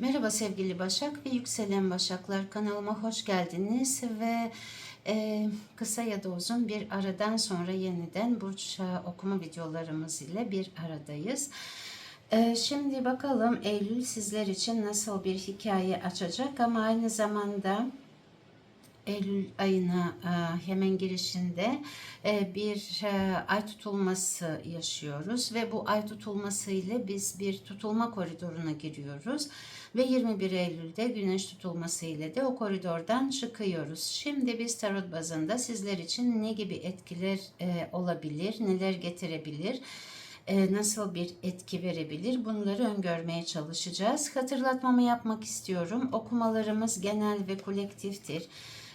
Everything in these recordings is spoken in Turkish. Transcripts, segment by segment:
Merhaba sevgili Başak ve Yükselen Başaklar kanalıma hoş geldiniz ve e, kısa ya da uzun bir aradan sonra yeniden burç okuma videolarımız ile bir aradayız. E, şimdi bakalım Eylül sizler için nasıl bir hikaye açacak ama aynı zamanda Eylül ayına e, hemen girişinde e, bir e, ay tutulması yaşıyoruz ve bu ay tutulması ile biz bir tutulma koridoruna giriyoruz ve 21 Eylül'de güneş tutulması ile de o koridordan çıkıyoruz. Şimdi biz tarot bazında sizler için ne gibi etkiler olabilir, neler getirebilir? nasıl bir etki verebilir bunları öngörmeye çalışacağız. Hatırlatmamı yapmak istiyorum. Okumalarımız genel ve kolektiftir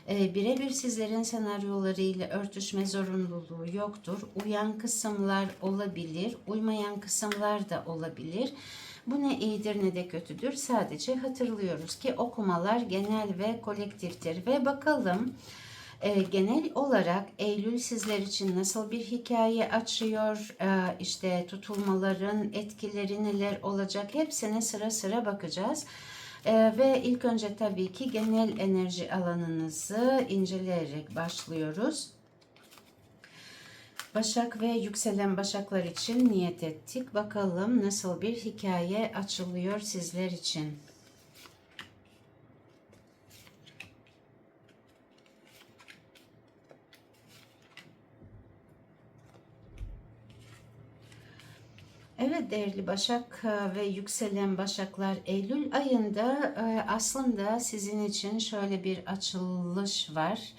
e, birebir sizlerin senaryolarıyla örtüşme zorunluluğu yoktur. Uyan kısımlar olabilir, uymayan kısımlar da olabilir. Bu ne iyidir ne de kötüdür. Sadece hatırlıyoruz ki okumalar genel ve kolektiftir. Ve bakalım e, genel olarak Eylül sizler için nasıl bir hikaye açıyor? E, işte tutulmaların etkileri neler olacak? Hepsine sıra sıra bakacağız. Ee, ve ilk önce tabii ki genel enerji alanınızı inceleyerek başlıyoruz. Başak ve yükselen başaklar için niyet ettik. Bakalım nasıl bir hikaye açılıyor sizler için. Evet değerli Başak e, ve yükselen Başaklar Eylül ayında e, aslında sizin için şöyle bir açılış var.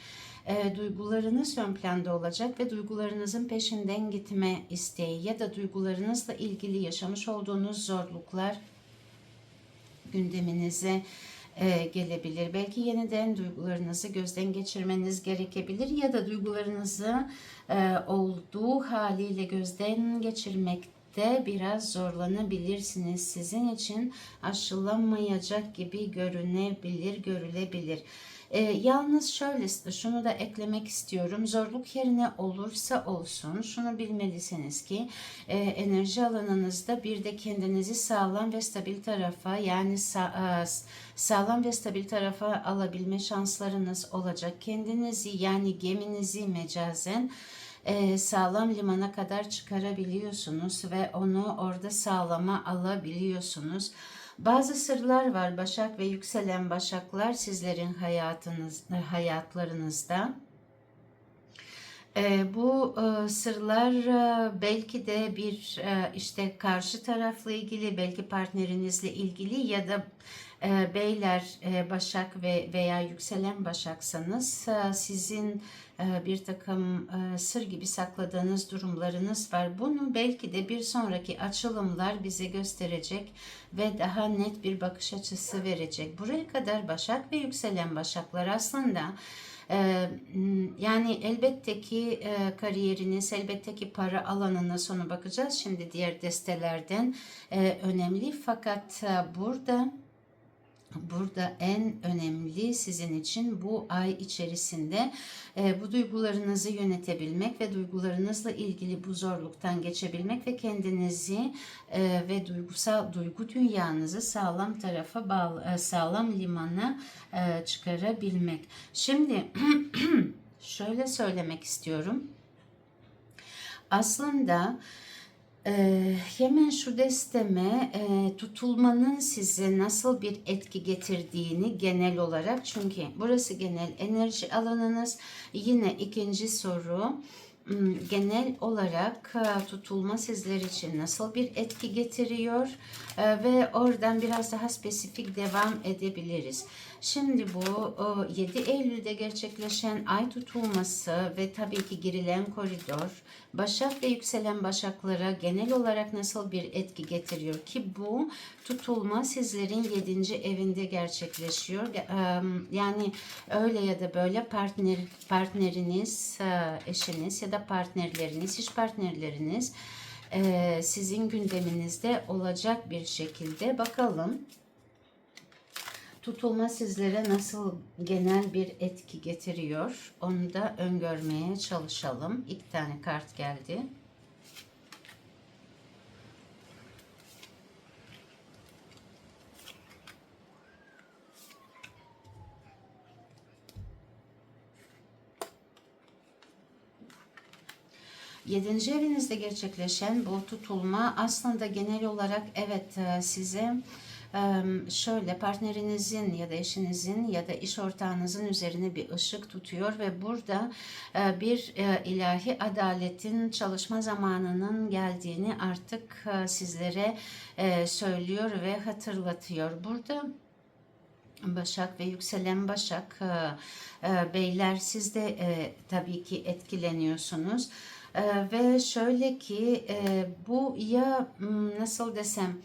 E, duygularınız ön planda olacak ve duygularınızın peşinden gitme isteği ya da duygularınızla ilgili yaşamış olduğunuz zorluklar gündeminize gelebilir. Belki yeniden duygularınızı gözden geçirmeniz gerekebilir ya da duygularınızı olduğu haliyle gözden geçirmek de biraz zorlanabilirsiniz. Sizin için aşılamayacak gibi görünebilir, görülebilir. E, yalnız şöyle şunu da eklemek istiyorum. Zorluk yerine olursa olsun şunu bilmelisiniz ki e, enerji alanınızda bir de kendinizi sağlam ve stabil tarafa yani sa, e, sağlam ve stabil tarafa alabilme şanslarınız olacak. Kendinizi yani geminizi mecazen e, sağlam limana kadar çıkarabiliyorsunuz ve onu orada sağlama alabiliyorsunuz. Bazı sırlar var Başak ve yükselen Başaklar sizlerin hayatınız hayatlarınızda. E, bu e, sırlar e, belki de bir e, işte karşı tarafla ilgili, belki partnerinizle ilgili ya da e, beyler e, Başak ve veya yükselen Başaksanız e, sizin e, bir takım e, sır gibi sakladığınız durumlarınız var. Bunu belki de bir sonraki açılımlar bize gösterecek ve daha net bir bakış açısı verecek. Buraya kadar Başak ve yükselen Başaklar aslında ee, yani elbette ki e, kariyeriniz, elbette ki para alanına sonu bakacağız. Şimdi diğer destelerden e, önemli fakat e, burada Burada en önemli sizin için bu ay içerisinde e, bu duygularınızı yönetebilmek ve duygularınızla ilgili bu zorluktan geçebilmek ve kendinizi e, ve duygusal duygu dünyanızı sağlam tarafa bağlı, e, sağlam limana e, çıkarabilmek. Şimdi şöyle söylemek istiyorum. Aslında ee, hemen şu desteme e, tutulmanın size nasıl bir etki getirdiğini genel olarak çünkü burası genel enerji alanınız yine ikinci soru hmm, genel olarak e, tutulma sizler için nasıl bir etki getiriyor e, ve oradan biraz daha spesifik devam edebiliriz. Şimdi bu 7 Eylül'de gerçekleşen ay tutulması ve tabii ki girilen koridor Başak ve yükselen Başaklara genel olarak nasıl bir etki getiriyor ki bu tutulma sizlerin 7. evinde gerçekleşiyor. Yani öyle ya da böyle partner partneriniz, eşiniz ya da partnerleriniz, iş partnerleriniz sizin gündeminizde olacak bir şekilde bakalım tutulma sizlere nasıl genel bir etki getiriyor? Onu da öngörmeye çalışalım. İki tane kart geldi. Yedinci evinizde gerçekleşen bu tutulma aslında genel olarak evet e, size şöyle partnerinizin ya da eşinizin ya da iş ortağınızın üzerine bir ışık tutuyor ve burada bir ilahi adaletin çalışma zamanının geldiğini artık sizlere söylüyor ve hatırlatıyor. Burada Başak ve yükselen Başak beyler siz de tabii ki etkileniyorsunuz. E, ve şöyle ki e, bu ya m, nasıl desem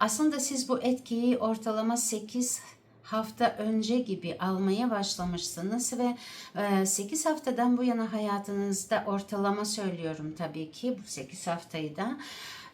aslında siz bu etkiyi ortalama 8 hafta önce gibi almaya başlamışsınız ve 8 haftadan bu yana hayatınızda ortalama söylüyorum tabii ki bu 8 haftayı da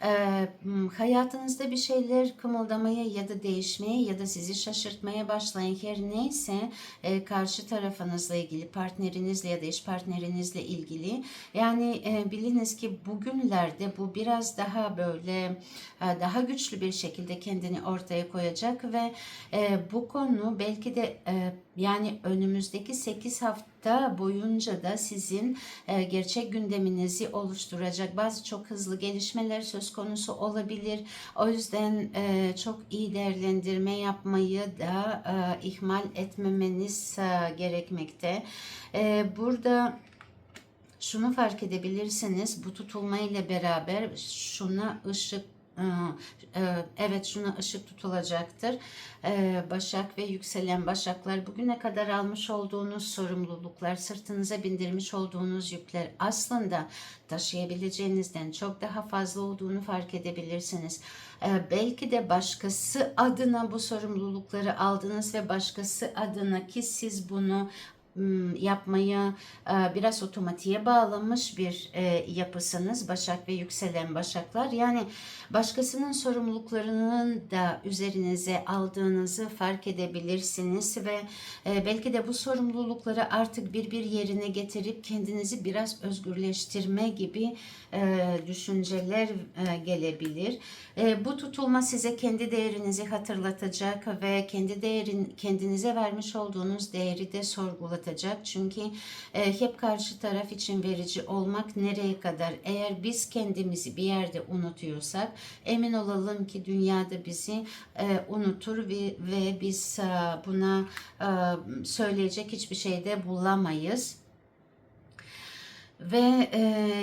e, hayatınızda bir şeyler kımıldamaya ya da değişmeye ya da sizi şaşırtmaya başlayan her neyse e, karşı tarafınızla ilgili, partnerinizle ya da iş partnerinizle ilgili. Yani e, biliniz ki bugünlerde bu biraz daha böyle e, daha güçlü bir şekilde kendini ortaya koyacak ve e, bu konu belki de e, yani önümüzdeki 8 hafta boyunca da sizin e, gerçek gündeminizi oluşturacak bazı çok hızlı gelişmeler söz konusu olabilir. O yüzden e, çok iyi değerlendirme yapmayı da e, ihmal etmemeniz gerekmekte. Burada şunu fark edebilirsiniz bu tutulma ile beraber şuna ışık Evet şuna ışık tutulacaktır. Başak ve yükselen başaklar bugüne kadar almış olduğunuz sorumluluklar, sırtınıza bindirmiş olduğunuz yükler aslında taşıyabileceğinizden çok daha fazla olduğunu fark edebilirsiniz. Belki de başkası adına bu sorumlulukları aldınız ve başkası adına ki siz bunu yapmaya biraz otomatiğe bağlamış bir e, yapısınız Başak ve yükselen Başaklar. Yani başkasının sorumluluklarının da üzerinize aldığınızı fark edebilirsiniz ve e, belki de bu sorumlulukları artık bir bir yerine getirip kendinizi biraz özgürleştirme gibi e, düşünceler gelebilir. Bu tutulma size kendi değerinizi hatırlatacak ve kendi değerin kendinize vermiş olduğunuz değeri de sorgulatacak yaratacak. Çünkü e, hep karşı taraf için verici olmak nereye kadar? Eğer biz kendimizi bir yerde unutuyorsak emin olalım ki dünyada bizi e, unutur ve, ve biz e, buna e, söyleyecek hiçbir şey de bulamayız. Ve e,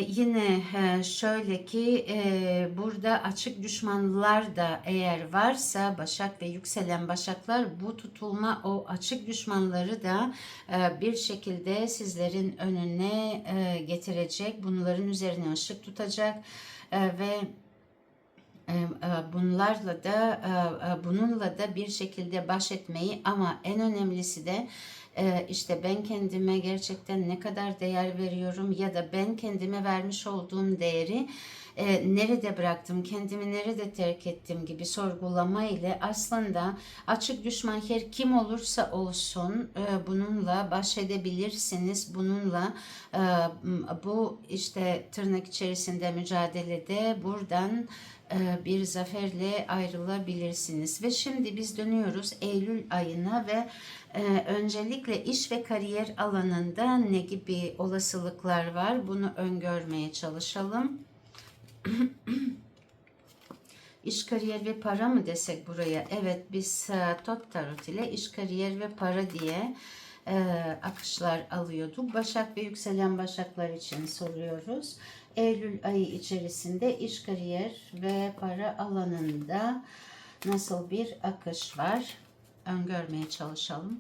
yine e, şöyle ki e, burada açık düşmanlar da eğer varsa Başak ve yükselen Başaklar bu tutulma o açık düşmanları da e, bir şekilde sizlerin önüne e, getirecek. Bunların üzerine ışık tutacak e, ve e, e, bunlarla da e, bununla da bir şekilde baş etmeyi ama en önemlisi de işte ben kendime gerçekten ne kadar değer veriyorum ya da ben kendime vermiş olduğum değeri nerede bıraktım, kendimi nerede terk ettim gibi sorgulama ile aslında açık düşman her kim olursa olsun bununla baş edebilirsiniz. Bununla bu işte tırnak içerisinde mücadelede buradan e, bir zaferle ayrılabilirsiniz. Ve şimdi biz dönüyoruz Eylül ayına ve e, öncelikle iş ve kariyer alanında ne gibi olasılıklar var bunu öngörmeye çalışalım. İş, kariyer ve para mı desek buraya? Evet biz e, Tot Tarot ile iş, kariyer ve para diye akışlar alıyorduk. Başak ve yükselen başaklar için soruyoruz. Eylül ayı içerisinde iş, kariyer ve para alanında nasıl bir akış var? Öngörmeye çalışalım.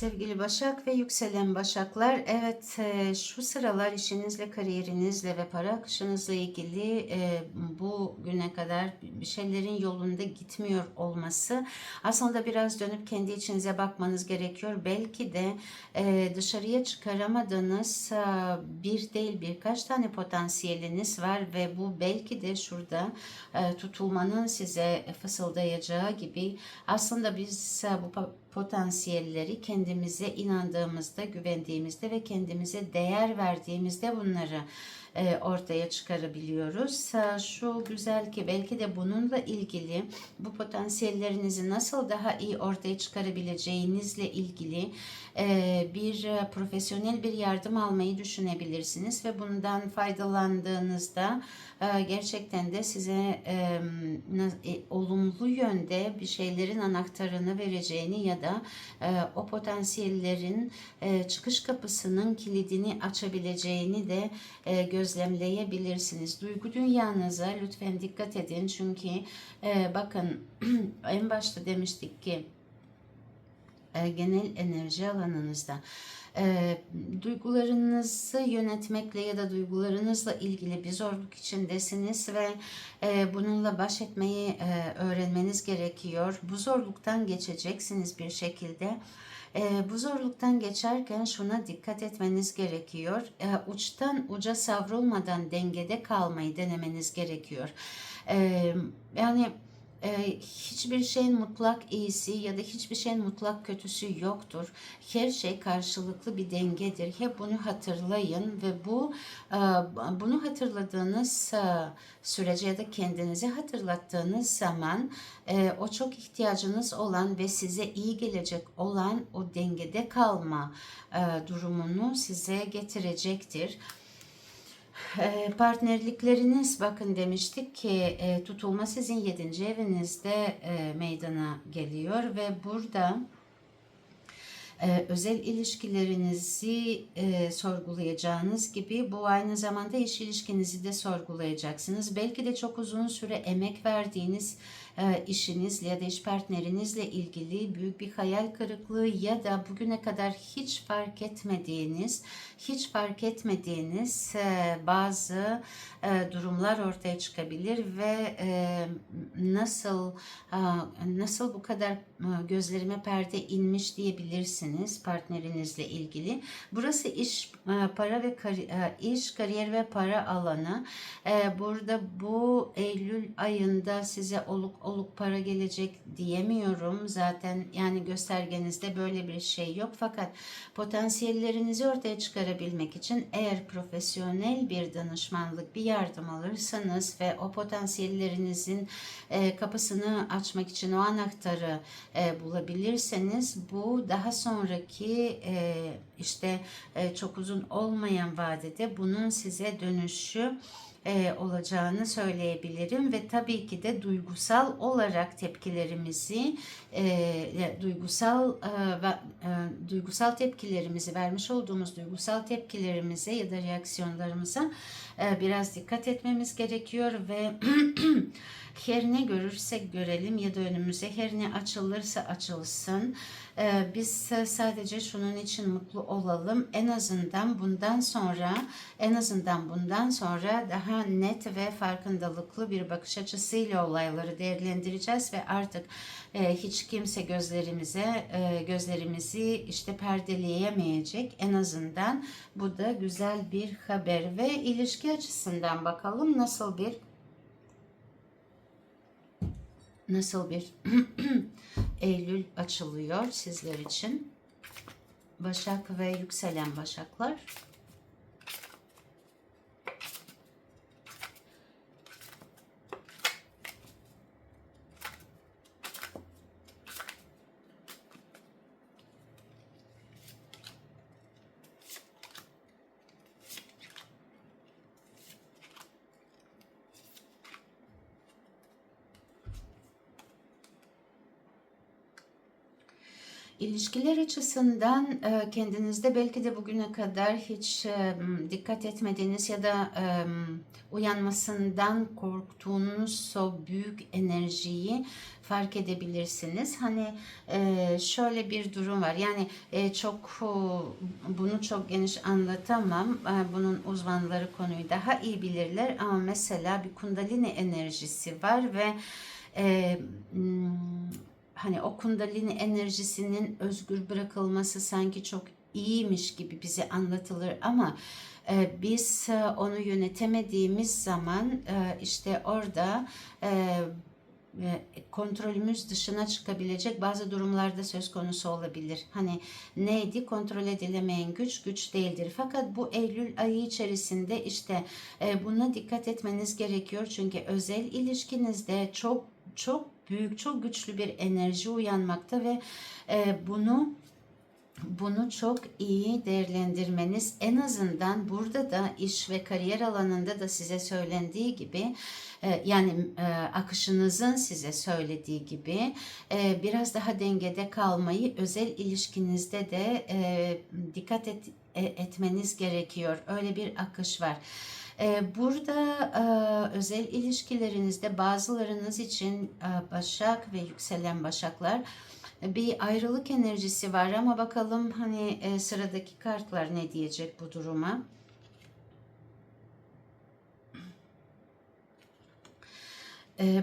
Sevgili Başak ve yükselen Başaklar, evet e, şu sıralar işinizle, kariyerinizle ve para akışınızla ilgili e, bu güne kadar bir şeylerin yolunda gitmiyor olması aslında biraz dönüp kendi içinize bakmanız gerekiyor. Belki de e, dışarıya çıkaramadığınız bir değil birkaç tane potansiyeliniz var ve bu belki de şurada tutulmanın size fısıldayacağı gibi aslında biz bu potansiyelleri kendimize inandığımızda, güvendiğimizde ve kendimize değer verdiğimizde bunları e, ortaya çıkarabiliyoruz. Şu güzel ki belki de bununla ilgili bu potansiyellerinizi nasıl daha iyi ortaya çıkarabileceğinizle ilgili e, bir e, profesyonel bir yardım almayı düşünebilirsiniz ve bundan faydalandığınızda gerçekten de size olumlu yönde bir şeylerin anahtarını vereceğini ya da o potansiyellerin çıkış kapısının kilidini açabileceğini de e, gözlemleyebilirsiniz. Duygu dünyanıza lütfen dikkat edin çünkü e, bakın en başta demiştik ki e, genel enerji alanınızda e, duygularınızı yönetmekle ya da duygularınızla ilgili bir zorluk içindesiniz ve e, bununla baş etmeyi e, öğrenmeniz gerekiyor. Bu zorluktan geçeceksiniz bir şekilde. E, bu zorluktan geçerken şuna dikkat etmeniz gerekiyor. E, uçtan uca savrulmadan dengede kalmayı denemeniz gerekiyor. E, yani hiçbir şeyin mutlak iyisi ya da hiçbir şeyin mutlak kötüsü yoktur. Her şey karşılıklı bir dengedir. Hep bunu hatırlayın ve bu e, bunu hatırladığınız e, sürece ya da kendinize hatırlattığınız zaman e, o çok ihtiyacınız olan ve size iyi gelecek olan o dengede kalma durumunu size getirecektir. Partnerlikleriniz bakın demiştik ki tutulma sizin 7. evinizde meydana geliyor ve burada özel ilişkilerinizi sorgulayacağınız gibi bu aynı zamanda iş ilişkinizi de sorgulayacaksınız. Belki de çok uzun süre emek verdiğiniz işinizle ya da iş partnerinizle ilgili büyük bir hayal kırıklığı ya da bugüne kadar hiç fark etmediğiniz, hiç fark etmediğiniz e, bazı e, durumlar ortaya çıkabilir ve e, nasıl nasıl bu kadar gözlerime perde inmiş diyebilirsiniz partnerinizle ilgili. Burası iş, para ve kari, iş, kariyer ve para alanı. Burada bu Eylül ayında size oluk oluk para gelecek diyemiyorum. Zaten yani göstergenizde böyle bir şey yok. Fakat potansiyellerinizi ortaya çıkarabilmek için eğer profesyonel bir danışmanlık, bir yardım alırsanız ve o potansiyellerinizin e, kapısını açmak için o anahtarı e, bulabilirseniz bu daha sonraki e, işte e, çok uzun olmayan vadede bunun size dönüşü e, olacağını söyleyebilirim ve tabii ki de duygusal olarak tepkilerimizi e, duygusal e, ve e, duygusal tepkilerimizi vermiş olduğumuz duygusal tepkilerimize ya da reaksiyonlarımıza e, biraz dikkat etmemiz gerekiyor ve her ne görürsek görelim ya da önümüze her ne açılırsa açılsın e, biz sadece şunun için mutlu olalım. En azından bundan sonra en azından bundan sonra daha net ve farkındalıklı bir bakış açısıyla olayları değerlendireceğiz ve artık e, hiç kimse gözlerimize e, gözlerimizi işte perdeleyemeyecek en azından bu da güzel bir haber ve ilişki açısından bakalım nasıl bir nasıl bir Eylül açılıyor sizler için. Başak ve yükselen Başaklar. İlişkiler açısından e, kendinizde belki de bugüne kadar hiç e, dikkat etmediğiniz ya da e, uyanmasından korktuğunuz o büyük enerjiyi fark edebilirsiniz. Hani şöyle bir durum var. Yani çok bunu çok geniş anlatamam. Bunun uzmanları konuyu daha iyi bilirler ama mesela bir kundalini enerjisi var ve hani o kundalini enerjisinin özgür bırakılması sanki çok iyiymiş gibi bize anlatılır ama e, biz e, onu yönetemediğimiz zaman e, işte orada e, e, kontrolümüz dışına çıkabilecek bazı durumlarda söz konusu olabilir. Hani neydi? Kontrol edilemeyen güç güç değildir. Fakat bu Eylül ayı içerisinde işte e, buna dikkat etmeniz gerekiyor. Çünkü özel ilişkinizde çok çok büyük, çok güçlü bir enerji uyanmakta ve e, bunu bunu çok iyi değerlendirmeniz en azından burada da iş ve kariyer alanında da size söylendiği gibi e, yani e, akışınızın size söylediği gibi e, biraz daha dengede kalmayı özel ilişkinizde de dikkat et, etmeniz gerekiyor. Öyle bir akış var. Burada özel ilişkilerinizde bazılarınız için Başak ve yükselen Başaklar bir ayrılık enerjisi var ama bakalım hani e, sıradaki kartlar ne diyecek bu duruma.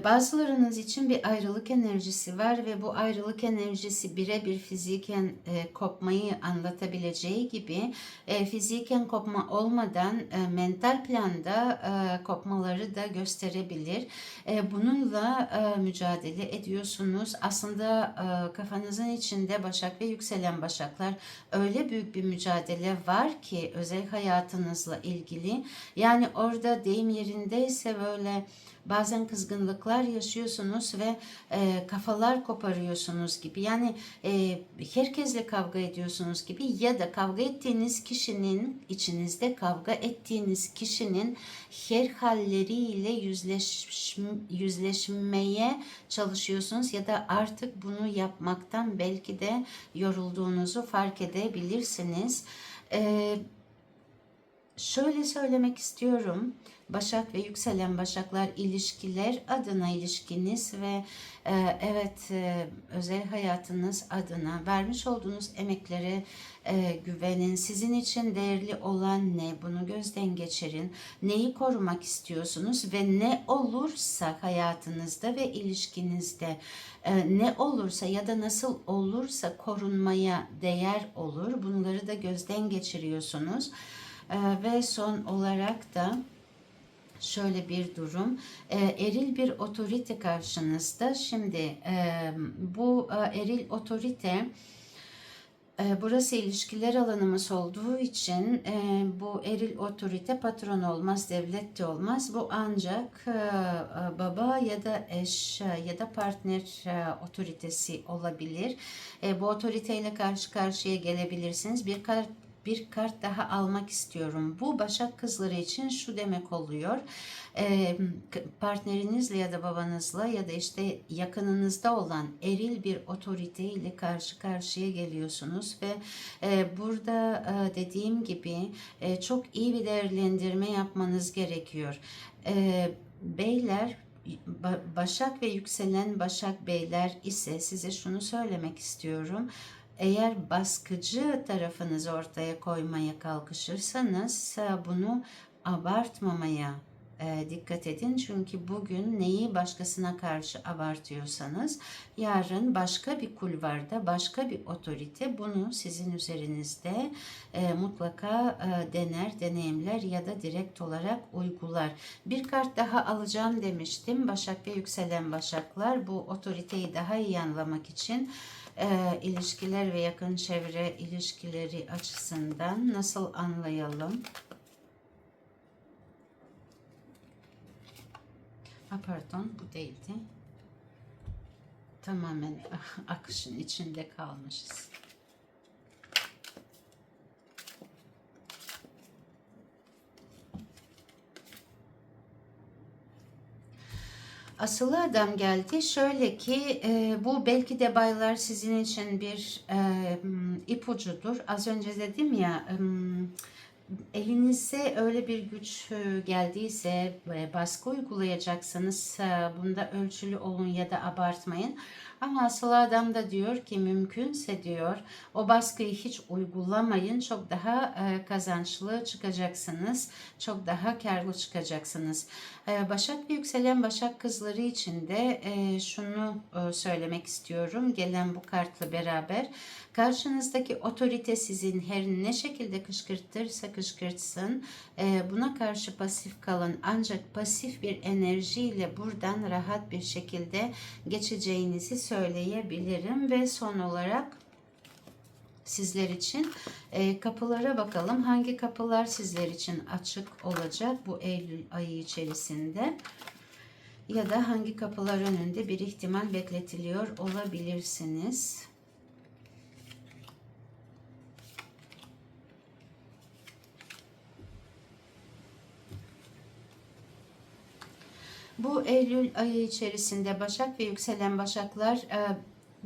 Bazılarınız için bir ayrılık enerjisi var ve bu ayrılık enerjisi birebir fiziken e, kopmayı anlatabileceği gibi e, fiziken kopma olmadan e, mental planda e, kopmaları da gösterebilir. E, bununla e, mücadele ediyorsunuz. Aslında e, kafanızın içinde Başak ve yükselen Başaklar öyle büyük bir mücadele var ki özel hayatınızla ilgili. Yani orada deyim yerindeyse böyle bazen kızgınlıklar yaşıyorsunuz ve e, kafalar koparıyorsunuz gibi. Yani e, herkesle kavga ediyorsunuz gibi ya da kavga ettiğiniz kişinin içinizde kavga ettiğiniz kişinin her halleriyle yüzleş, yüzleşmeye çalışıyorsunuz ya da artık bunu yapmaktan belki de yorulduğunuzu fark edebilirsiniz. Eee şöyle söylemek istiyorum. Başak ve yükselen Başaklar ilişkiler adına ilişkiniz ve e, evet e, özel hayatınız adına vermiş olduğunuz emeklere e, güvenin. Sizin için değerli olan ne? Bunu gözden geçirin. Neyi korumak istiyorsunuz ve ne olursa hayatınızda ve ilişkinizde e, ne olursa ya da nasıl olursa korunmaya değer olur. Bunları da gözden geçiriyorsunuz. E, ve son olarak da şöyle bir durum. E, eril bir otorite karşınızda. Şimdi e, bu e, eril otorite e, Burası ilişkiler alanımız olduğu için bu eril otorite patron olmaz, devlet de olmaz. Bu ancak baba ya da eş ya da partner otoritesi olabilir. Bu otoriteyle karşı karşıya gelebilirsiniz. Bir bir kart daha almak istiyorum. Bu Başak kızları için şu demek oluyor. partnerinizle ya da babanızla ya da işte yakınınızda olan eril bir otorite ile karşı karşıya geliyorsunuz ve burada dediğim gibi çok iyi bir değerlendirme yapmanız gerekiyor. beyler Başak ve yükselen Başak Beyler ise size şunu söylemek istiyorum. Eğer baskıcı tarafınızı ortaya koymaya kalkışırsanız e, bunu abartmamaya e, dikkat edin. Çünkü bugün neyi başkasına karşı abartıyorsanız yarın başka bir kulvarda başka bir otorite bunu sizin üzerinizde e, mutlaka dener, deneyimler ya da direkt olarak uygular. Bir kart daha alacağım demiştim. Başak ve yükselen başaklar bu otoriteyi daha iyi anlamak için e, ilişkiler ve yakın çevre ilişkileri açısından nasıl anlayalım? Ha, pardon bu değildi. Tamamen akışın içinde kalmışız. Asılı adam geldi. Şöyle ki e, bu belki de baylar sizin için bir e, ipucudur. Az önce dedim ya e, elinize öyle bir güç e, geldiyse e, baskı uygulayacaksanız e, bunda ölçülü olun ya da abartmayın. Ama asıl adam da diyor ki mümkünse diyor o baskıyı hiç uygulamayın. Çok daha kazançlı çıkacaksınız. Çok daha karlı çıkacaksınız. Başak ve yükselen Başak kızları için de şunu şunu e, söylemek istiyorum gelen bu kartla beraber. Karşınızdaki otorite sizin her ne şekilde kışkırtırsa kışkırtsın e, buna karşı pasif kalın. Ancak pasif bir enerjiyle buradan rahat bir şekilde geçeceğinizi söyleyebilirim. Ve son olarak sizler için e, kapılara bakalım. Hangi kapılar sizler için açık olacak bu Eylül ayı içerisinde? Ya da hangi kapılar önünde bir ihtimal bekletiliyor olabilirsiniz? Bu Eylül ayı içerisinde Başak ve yükselen Başaklar e,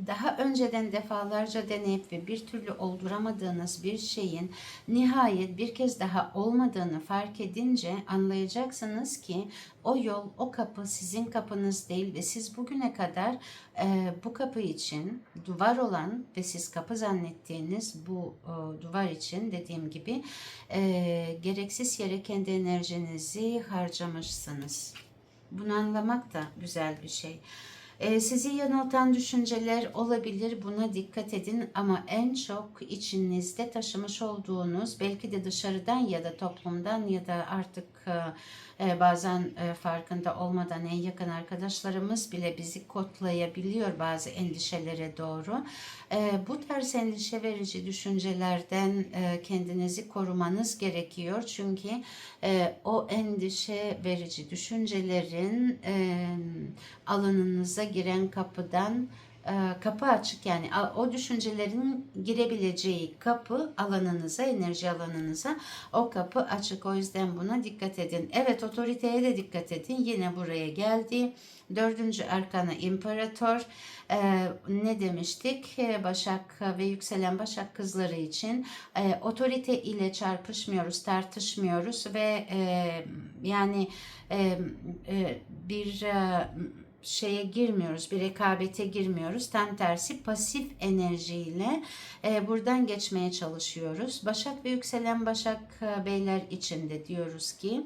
daha önceden defalarca deneyip ve bir türlü olduramadığınız bir şeyin nihayet bir kez daha olmadığını fark edince anlayacaksınız ki o yol, o kapı sizin kapınız değil ve siz bugüne kadar e, bu kapı için duvar olan ve siz kapı zannettiğiniz bu e, duvar için dediğim gibi e, gereksiz yere kendi enerjinizi harcamışsınız. Bunu anlamak da güzel bir şey. Ee, sizi yanıltan düşünceler olabilir. Buna dikkat edin ama en çok içinizde taşımış olduğunuz belki de dışarıdan ya da toplumdan ya da artık e, e, bazen e, farkında olmadan en yakın arkadaşlarımız bile bizi kodlayabiliyor bazı endişelere doğru. Bu tarz endişe verici düşüncelerden kendinizi korumanız gerekiyor. Çünkü o endişe verici düşüncelerin alanınıza giren kapıdan e, kapı açık yani o düşüncelerin girebileceği kapı alanınıza, enerji alanınıza o kapı açık. O yüzden buna dikkat edin. Evet otoriteye de dikkat edin. Yine buraya geldi. Dördüncü arkana imparator. Ee, ne demiştik? Ee, Başak ve yükselen Başak kızları için e, otorite ile çarpışmıyoruz, tartışmıyoruz ve e, yani e, e, bir e, şeye girmiyoruz, bir rekabete girmiyoruz. Tam tersi pasif enerjiyle e, buradan geçmeye çalışıyoruz. Başak ve yükselen Başak e, beyler için de diyoruz ki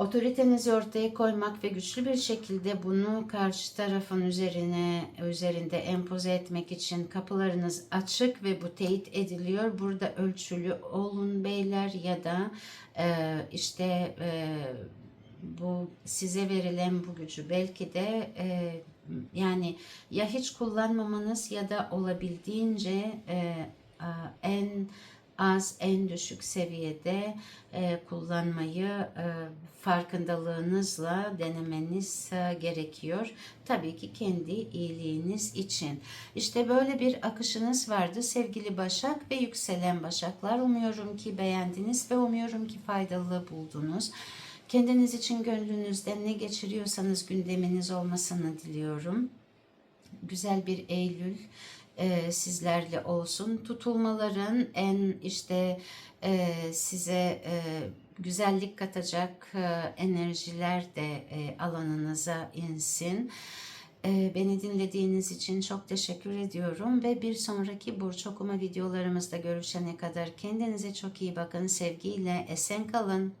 otoritenizi ortaya koymak ve güçlü bir şekilde bunu karşı tarafın üzerine üzerinde empoze etmek için kapılarınız açık ve bu teyit ediliyor. Burada ölçülü olun beyler ya da e, işte e, bu size verilen bu gücü belki de e, yani ya hiç kullanmamanız ya da olabildiğince e, en az en düşük seviyede e, kullanmayı e, farkındalığınızla denemeniz e, gerekiyor. Tabii ki kendi iyiliğiniz için. İşte böyle bir akışınız vardı sevgili Başak ve yükselen Başaklar. Umuyorum ki beğendiniz ve umuyorum ki faydalı buldunuz. Kendiniz için gönlünüzde ne geçiriyorsanız gündeminiz olmasını diliyorum. Güzel bir Eylül e, sizlerle olsun. Tutulmaların en işte e, size e, güzellik katacak e, enerjiler de e, alanınıza insin. E, beni dinlediğiniz için çok teşekkür ediyorum ve bir sonraki burç okuma videolarımızda görüşene kadar kendinize çok iyi bakın. Sevgiyle esen kalın.